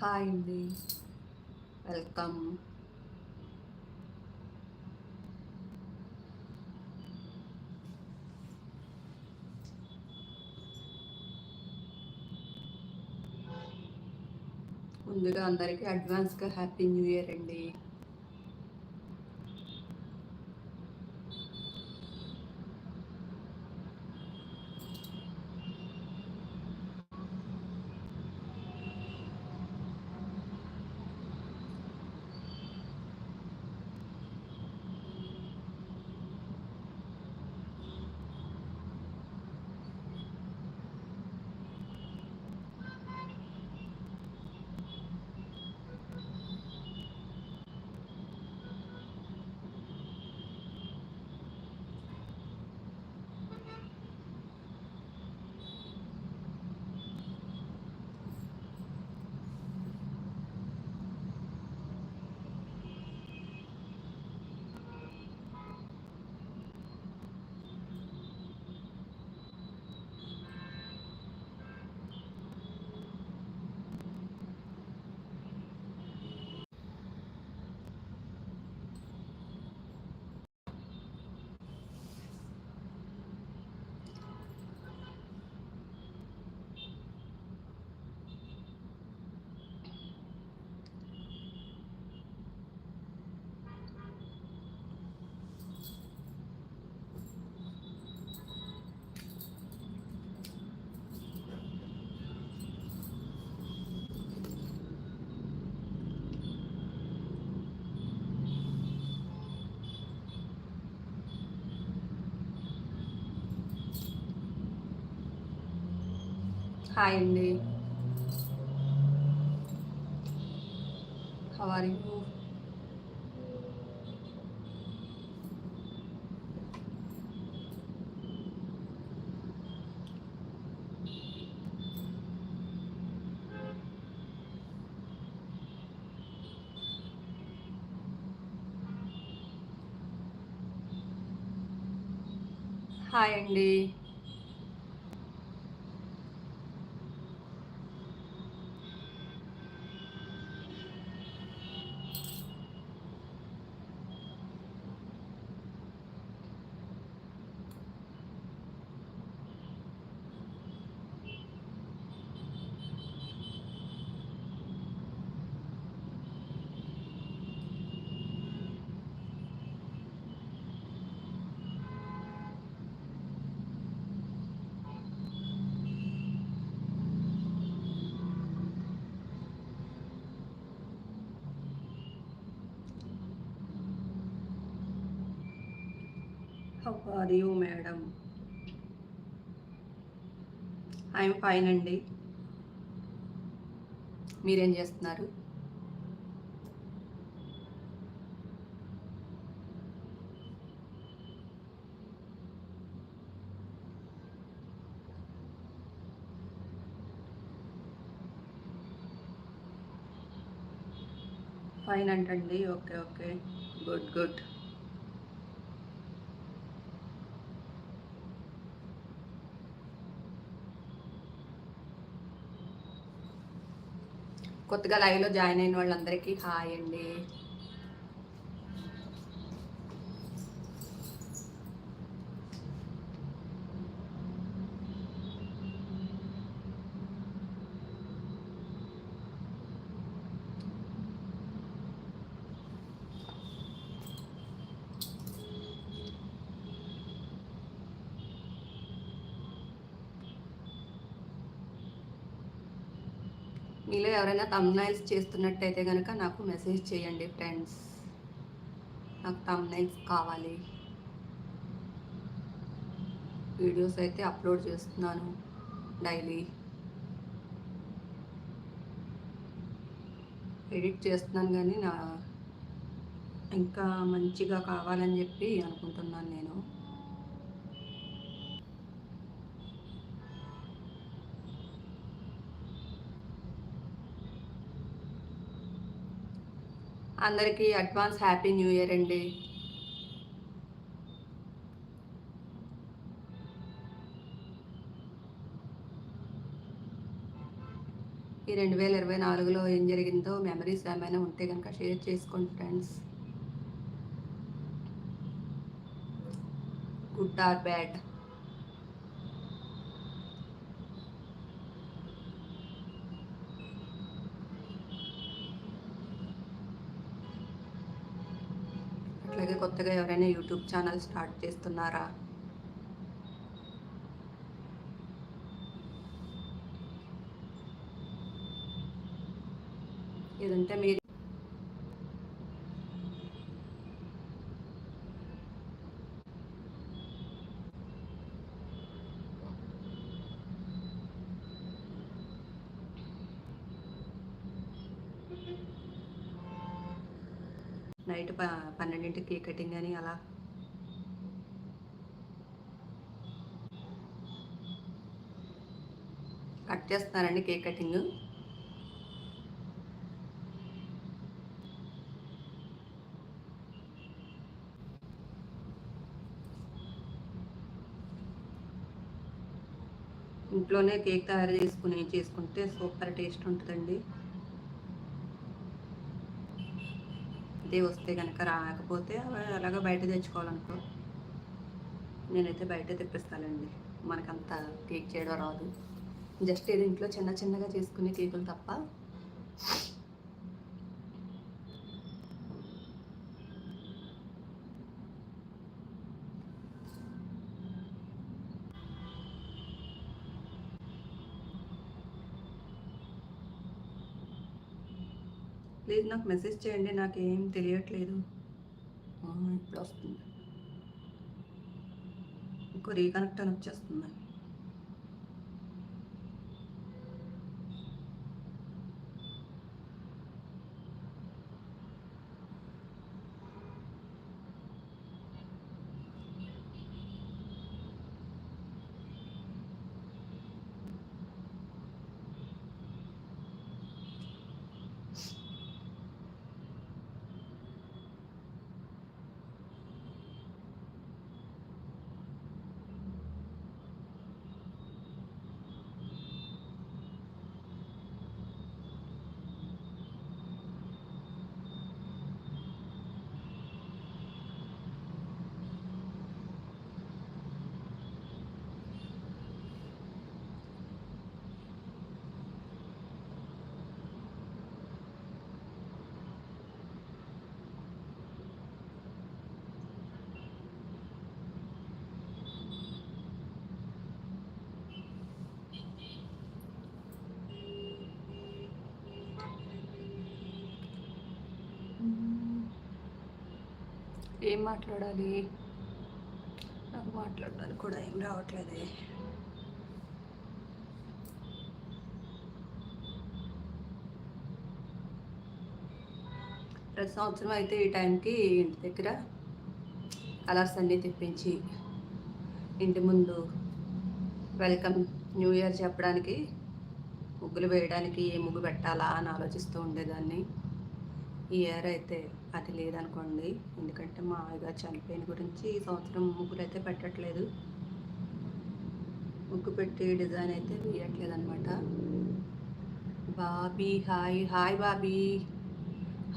Hi అండి. Welcome. ముందుగా అందరికీ అడ్వాన్స్గా హ్యాపీ న్యూ ఇయర్ అండి. హాయ్ అండి. హౌ హాయ్ అండి. Are you madam. I'm fine అండి. మీరేం చేస్తున్నారు? ఫైన్ అంటండి. Okay okay. Good good. కొత్తగా లైవ్లో జాయిన్ అయిన వాళ్ళందరికీ హాయ్ అండి. మీలో ఎవరైనా తమ్నైల్స్ చేస్తున్నట్టయితే కనుక నాకు మెసేజ్ చేయండి ఫ్రెండ్స్ నాకు తమ్నైల్స్ కావాలి. వీడియోస్ అయితే అప్లోడ్ చేస్తున్నాను డైలీ ఎడిట్ చేస్తున్నాను కానీ నా ఇంకా మంచిగా కావాలని చెప్పి అనుకుంటున్నాను నేను. అందరికీ అడ్వాన్స్ హ్యాపీ న్యూ ఇయర్ అండి. ఈ రెండు వేల ఇరవై నాలుగులో ఏం జరిగిందో మెమరీస్ ఏమైనా ఉంటే కనుక షేర్ చేసుకోండి ఫ్రెండ్స్. Good or bad. అట్లాగే కొత్తగా ఎవరైనా యూట్యూబ్ ఛానల్ స్టార్ట్ చేస్తున్నారా? ఏదంటే మీరు నైట్ ప అంటే కేక్ కటింగ్ అని అలా. కట్ చేస్తున్నారండి కేక్ కటింగ్. ఇంట్లోనే కేక్ తయారు చేసుకుని చేసుకుంటే సూపర్ టేస్ట్ ఉంటుందండి. ఇదే వస్తే కనుక రాకపోతే అవి అలాగ బయట తెచ్చుకోవాలనుకో. నేనైతే బయట తెప్పిస్తానండి. మనకంత కేక్ చేయడం రాదు. జస్ట్ ఇది ఇంట్లో చిన్న చిన్నగా చేసుకునే కేకులు తప్ప ప్లీజ్ నాకు మెసేజ్ చేయండి నాకేం తెలియట్లేదు. ఇప్పుడు వస్తుంది. ఇంకో రీకనెక్ట్ అని వచ్చేస్తుంది. ఏం మాట్లాడాలి? నాకు మాట్లాడడానికి కూడా ఏం రావట్లేదే. ప్రతి సంవత్సరం అయితే ఈ టైంకి ఇంటి దగ్గర కలర్స్ అన్నీ తెప్పించి ఇంటి ముందు వెల్కమ్ న్యూ ఇయర్ చెప్పడానికి ముగ్గులు వేయడానికి ఏ ముగ్గు పెట్టాలా అని ఆలోచిస్తూ ఉండేదాన్ని. ఈ ఇయర్ అయితే అది లేదనుకోండి. ఎందుకంటే మా చనిపోయిన గురించి ఈ సంవత్సరం ముగ్గులు అయితే పెట్టట్లేదు. ముగ్గు పెట్టి డిజైన్ అయితే వేయట్లేదు అనమాట Bobby hi hi Bobby.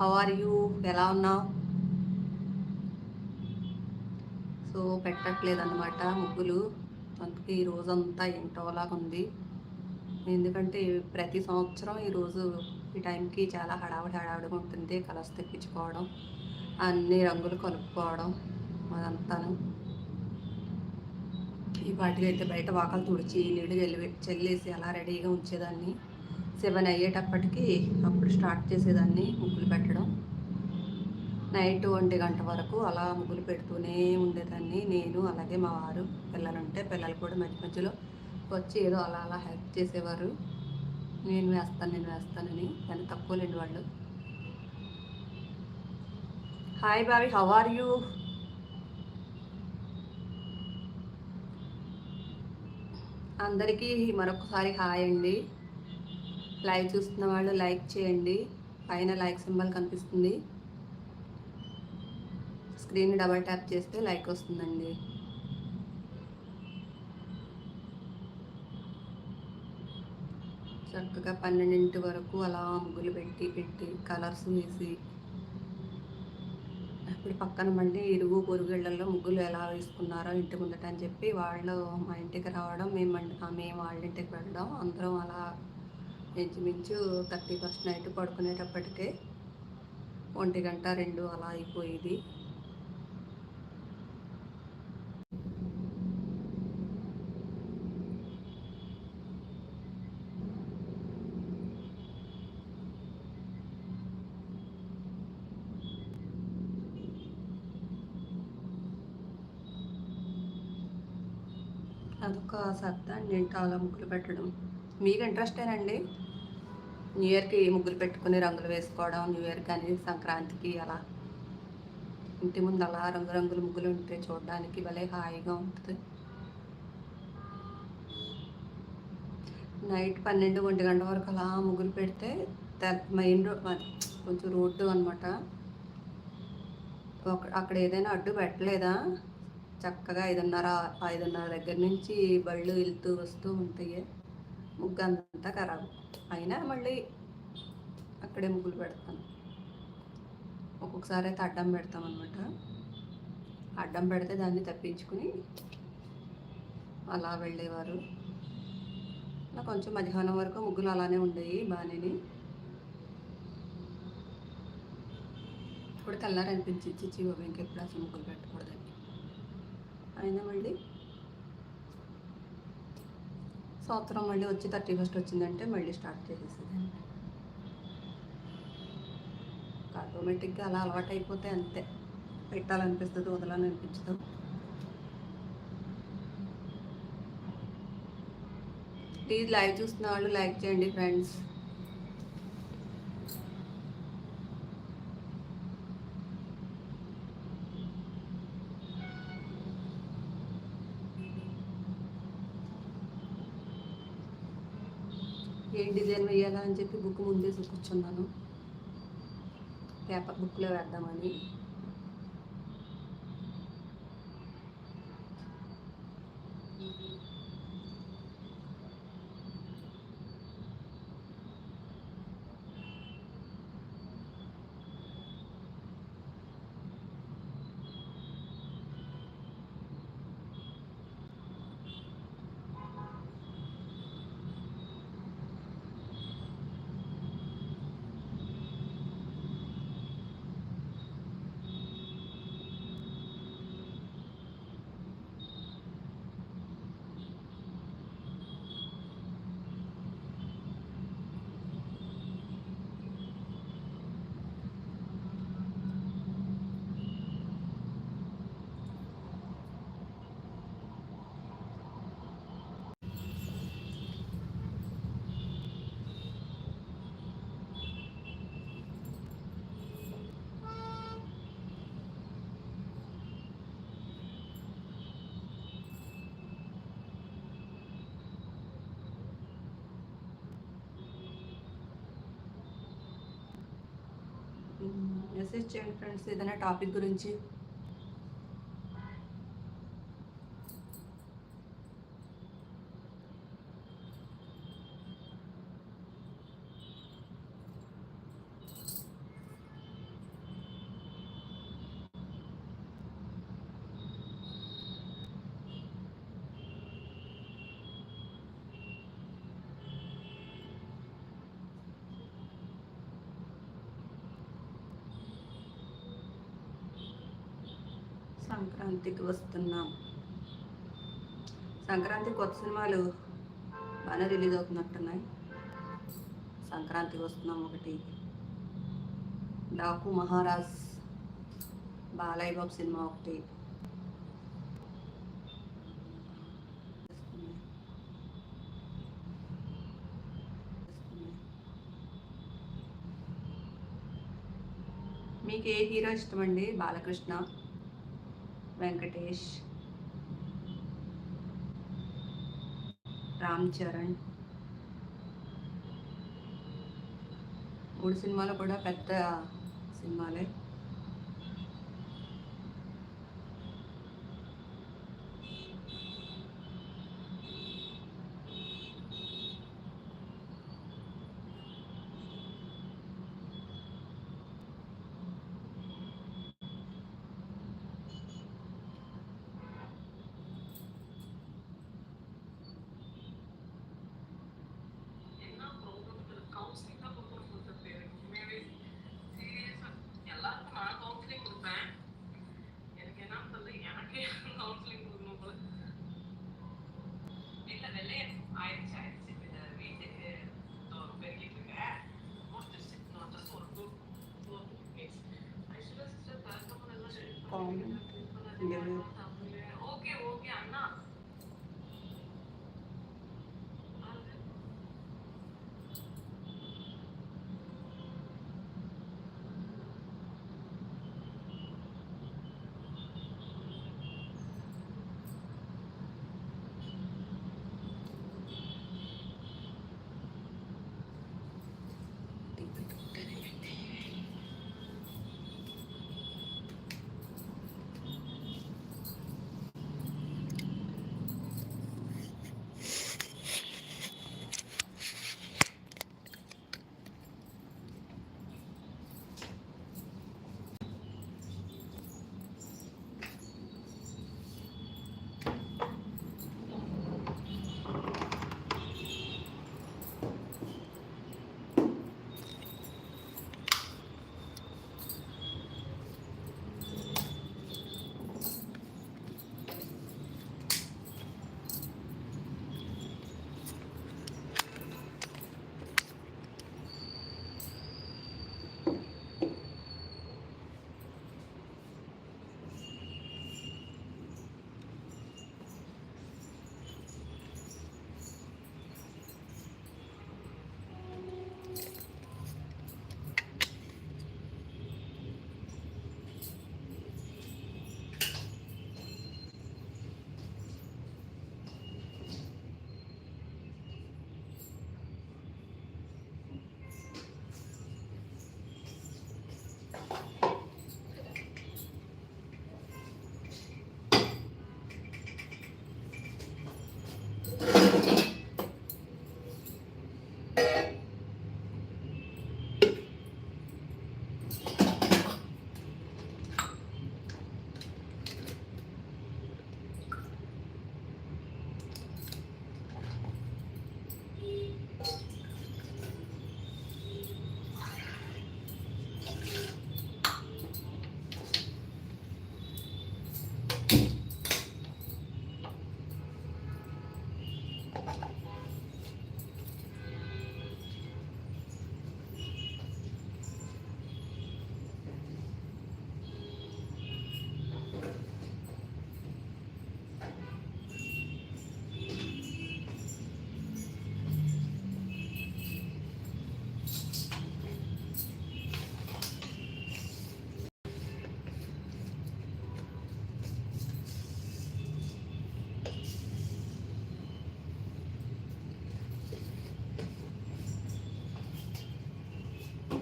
How are you ఎలా ఉన్నావు? సో పెట్టట్లేదు అనమాట ముగ్గులు. అందుకే ఈ రోజంతా ఏంటోలాగా ఉంది ఎందుకంటే ప్రతి సంవత్సరం ఈరోజు ఈ టైంకి చాలా హడావిడి హడావిడిగా ఉంటుంది. కలర్స్ తెప్పించుకోవడం అన్ని రంగులు కలుపుకోవడం అదంతాను. ఈ పాటికి అయితే బయట వాకలు తుడిచి నీళ్ళు చెల్లి చెల్లేసి అలా రెడీగా ఉంచేదాన్ని. సెవెన్ అయ్యేటప్పటికి అప్పుడు స్టార్ట్ చేసేదాన్ని ముగ్గులు పెట్టడం. నైట్ ఒంటి గంట వరకు అలా ముగ్గులు పెడుతూనే ఉండేదాన్ని నేను అలాగే మా వారు పిల్లలుంటే పిల్లలు కూడా మధ్య మధ్యలో వచ్చి ఏదో అలా అలా హెల్ప్ చేసేవారు. నేను వేస్తాను నేను వేస్తానని. ఎంత తక్కువ లేని వాళ్ళు. హాయ్ బావి హౌ ఆర్ యూ అందరికీ మరొకసారి హాయ్ అండి. లైవ్ చూస్తున్న వాళ్ళు లైక్ చేయండి. పైన లైక్ సింబల్ కనిపిస్తుంది. స్క్రీన్ డబల్ ట్యాప్ చేస్తే లైక్ వస్తుందండి. చక్కగా పన్నెండింటి వరకు అలా ముగ్గులు పెట్టి పెట్టి కలర్స్ వేసి ఇప్పుడు పక్కన మళ్ళీ ఇరుగు పొరుగుళ్ళల్లో ముగ్గులు ఎలా వేసుకున్నారో ఇంటి ముందట అని చెప్పి వాళ్ళు మా ఇంటికి రావడం మేము మేము వాళ్ళ ఇంటికి వెళ్ళడం అందరం అలా ఇంచుమించు థర్టీ ఫస్ట్ నైట్ పడుకునేటప్పటికే ఒంటి గంట రెండు అలా అయిపోయేది. అదొక సత్తా అండి. అలా ముగ్గులు పెట్టడం. మీకు ఇంట్రెస్టేనండి? న్యూ ఇయర్కి ముగ్గులు పెట్టుకుని రంగులు వేసుకోవడం న్యూ ఇయర్ కానీ సంక్రాంతికి అలా ఇంటి ముందు అలా రంగురంగుల ముగ్గులు ఉంటే చూడడానికి భలే హాయిగా ఉంటుంది. నైట్ పన్నెండు ఒంటి గంట వరకు అలా ముగ్గులు పెడితే మెయిన్ రోడ్ కొంచెం రోడ్డు అనమాట అక్కడ ఏదైనా అడ్డు పెట్టలేదా? చక్కగా ఐదున్నర ఐదున్నర దగ్గర నుంచి బళ్ళు వెళ్తూ వస్తూ ఉంటాయి ముగ్గు అంతా ఖరాబ్. అయినా మళ్ళీ అక్కడే ముగ్గులు పెడతాను ఒక్కొక్కసారి అయితే అడ్డం పెడతాం అనమాట అడ్డం పెడితే దాన్ని తప్పించుకుని అలా వెళ్ళేవారు. అలా కొంచెం మధ్యాహ్నం వరకు ముగ్గులు అలానే ఉండేవి బాగానే ఇప్పుడు తెల్లారనిపించి చిచ్చి ఇంకెప్పుడు అసలు ముగ్గులు పెట్టకూడదని. అయినా మళ్ళీ సంవత్సరం మళ్ళీ వచ్చి థర్టీ ఫస్ట్ వచ్చిందంటే మళ్ళీ స్టార్ట్ చేసేసేది ఆటోమేటిక్గా అలా అలవాటు అయిపోతే అంతే. పెట్టాలనిపిస్తుంది వదలని అనిపించదు ప్లీజ్ లైవ్ చూస్తున్న వాళ్ళు లైక్ చేయండి ఫ్రెండ్స్ ఏం డిజైన్ వేయాలా అని చెప్పి బుక్ ముందే కూర్చున్నాను. పేపర్ బుక్లో వేద్దామని. మెసేజ్ చేయండి ఫ్రెండ్స్ ఏదైనా టాపిక్ గురించి. సంక్రాంతికి వస్తున్నాం. సంక్రాంతి కొత్త సినిమాలు బాగానే రిలీజ్ అవుతున్నట్టున్నాయి. సంక్రాంతికి వస్తున్నాం ఒకటి. డాకు మహారాజ్ బాలయ్య బాబు సినిమా ఒకటి. మీకు ఏ హీరో ఇష్టమండి? బాలకృష్ణ. వెంకటేష్ రామ్ చరణ్. మూడు సినిమాలు కూడా పెద్ద సినిమాలే.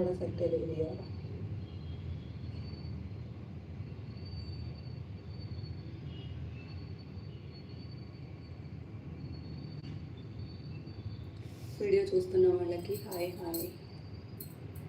ఎట్ట కూడా సెట్ వీడియో చూస్తున్న వాళ్ళకి హాయ్ హాయ్.